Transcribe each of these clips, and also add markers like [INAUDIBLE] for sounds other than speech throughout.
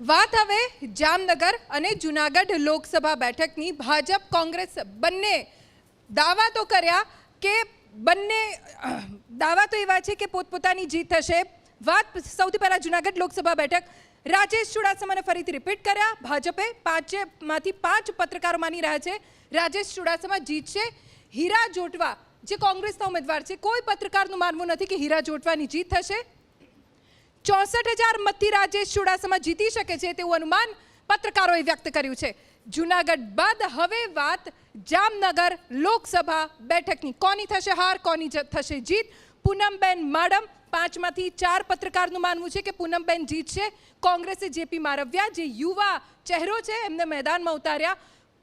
વાત હવે જામનગર અને જુનાગઢ લોકસભા બેઠકની ભાજપ કોંગ્રેસ બંને દાવા તો કર્યા કે બંને દાવા તો એવા છે કે પોતપોતાની જીત થશે. વાત સૌથી પહેલાં જુનાગઢ લોકસભા બેઠક. રાજેશ ચુડાસમાને ફરીથી રિપીટ કર્યા. ભાજપે પાંચેમાંથી પાંચ પત્રકારો માની રહ્યા છે. રાજેશ ચુડાસમા જીતશે. હીરા જોટવા, જે કોંગ્રેસના ઉમેદવાર છે, કોઈ પત્રકારનું માનવું નથી કે હીરા જોટવાની જીત થશે. ચોસઠ હજાર મતથી રાજેશ ચુડાસમા જીતી શકે છે તેવું અનુમાન પત્રકારોએ વ્યક્ત કર્યું છે. જુનાગઢ બાદ હવે વાત જામનગર લોકસભા બેઠકની. કોની થશે હાર, કોની થશે જીત? પૂનમબેન માડમ પાંચમાંથી ચાર પત્રકારનું માનવું છે કે પૂનમબેન જીતશે? કોંગ્રેસે જેપી મારવ્યા, જે યુવા ચહેરો છે એમને મેદાનમાં ઉતાર્યા.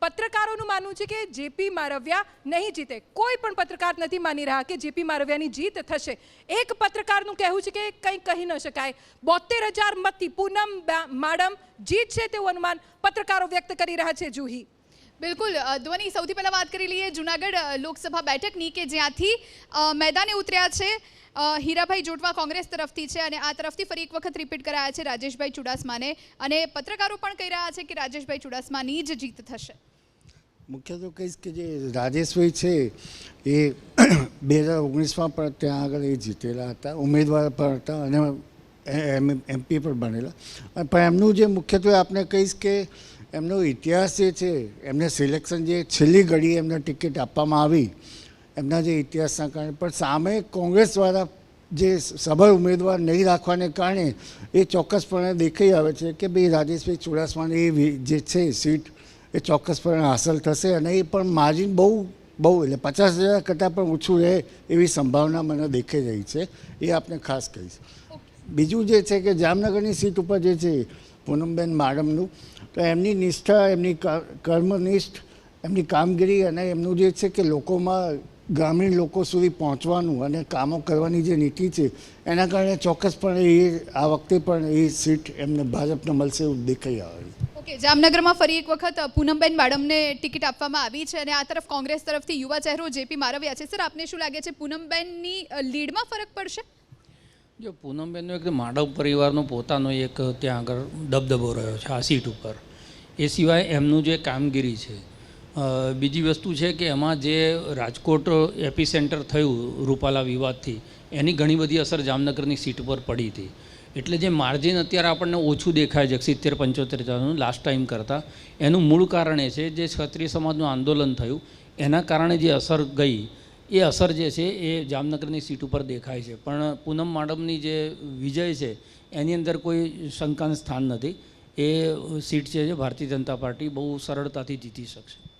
પત્રકારોનું માનવું છે કે જેપી મારવ્યા નહીં જીતે. કોઈ પણ પત્રકાર નથી માની રહ્યા કે જેપી મારવ્યાની જીત થશે. એક પત્રકારનું કહેવું છે કે કંઈ કહી ન શકાય. બોતેર હજાર મતથી પૂનમ માડમ જીતશે તેવું અનુમાન પત્રકારો વ્યક્ત કરી રહ્યા છે જુહી. બિલકુલ. ધ્વની, સૌથી પહેલાં વાત કરી લઈએ જુનાગઢ લોકસભા બેઠકની કે જ્યાંથી મેદાને ઉતર્યા છે હીરાભાઈ જોટવા કોંગ્રેસ તરફથી છે અને આ તરફથી ફરી એક વખત રિપીટ કરાયા છે રાજેશભાઈ ચુડાસમાને. અને પત્રકારો પણ કહી રહ્યા છે કે રાજેશભાઈ ચુડાસમાની જ જીત થશે. મુખ્ય તો કહીશ કે જે રાજેશભાઈ છે, એ [CLEARS THROAT] બે હજાર ઓગણીસમાં પણ ત્યાં આગળ એ જીતેલા હતા, ઉમેદવાર પણ હતા અને એમ એમપી પણ બનેલા. પણ એમનું જે મુખ્યત્વે આપણે કહીશ કે એમનો ઇતિહાસ જે છે, એમને સિલેક્શન જે છેલ્લી ઘડીએ એમને ટિકિટ આપવામાં આવી, એમના જે ઇતિહાસના કારણે. પણ સામે કોંગ્રેસ દ્વારા જે સભર ઉમેદવાર નહીં રાખવાને કારણે એ ચોક્કસપણે દેખાઈ આવે છે કે ભાઈ રાજેશભાઈ ચુડાસમાની જે છે સીટ એ ચોક્કસપણે હાંસલ થશે અને એ પણ માર્જિન બહુ બહુ એટલે પચાસ હજાર કરતાં પણ ઓછું રહે એવી સંભાવના મને દેખાઈ રહી છે, એ આપણે ખાસ કહીશ. બીજું જે છે કે જામનગરની સીટ ઉપર જે છે પૂનમબેન માડમનું, તો એમની નિષ્ઠા, એમની કર્મનિષ્ઠ, એમની કામગીરી અને એમનું જે છે કે લોકોમાં ગ્રામીણ લોકો સુધી પહોંચવાનું અને કામો કરવાની જે નીતિ છે, એના કારણે ચોક્કસપણે એ, આ વખતે પણ એ સીટ એમને ભાજપને મળશે એવું દેખાઈ આવે ઓકે, જામનગરમાં ફરી એક વખત પૂનમબેન માડમને ટિકિટ આપવામાં આવી છે અને આ તરફ કોંગ્રેસ તરફથી યુવા ચહેરો જેપી મારવ્યા છે. સર, આપને શું લાગે છે, પૂનમબેનની લીડમાં ફરક પડશે? જો પૂનમબેનનો એક માડવ પરિવારનો પોતાનો એક ત્યાં આગળ દબદબો રહ્યો છે, આ સીટ ઉપર. એ સિવાય એમનું જે કામગીરી છે બીજી વસ્તુ છે કે એમાં જે રાજકોટ એપી સેન્ટર થયું રૂપાલા વિવાદથી, એની ઘણી બધી અસર જામનગરની સીટ પર પડી હતી. એટલે જે માર્જિન અત્યારે આપણને ઓછું દેખાય છે, સિત્તેર, પંચોતેર હજારનું લાસ્ટ ટાઈમ કરતાં, એનું મૂળ કારણ એ છે જે ક્ષત્રિય સમાજનું આંદોલન થયું, એના કારણે જે અસર ગઈ, એ અસર જે છે એ જામનગરની સીટ ઉપર દેખાય છે. પણ પૂનમ માડમની જે વિજય છે, એની અંદર કોઈ શંકાનું સ્થાન નથી. એ સીટ છે જે ભારતીય જનતા પાર્ટી બહુ સરળતાથી જીતી શકશે.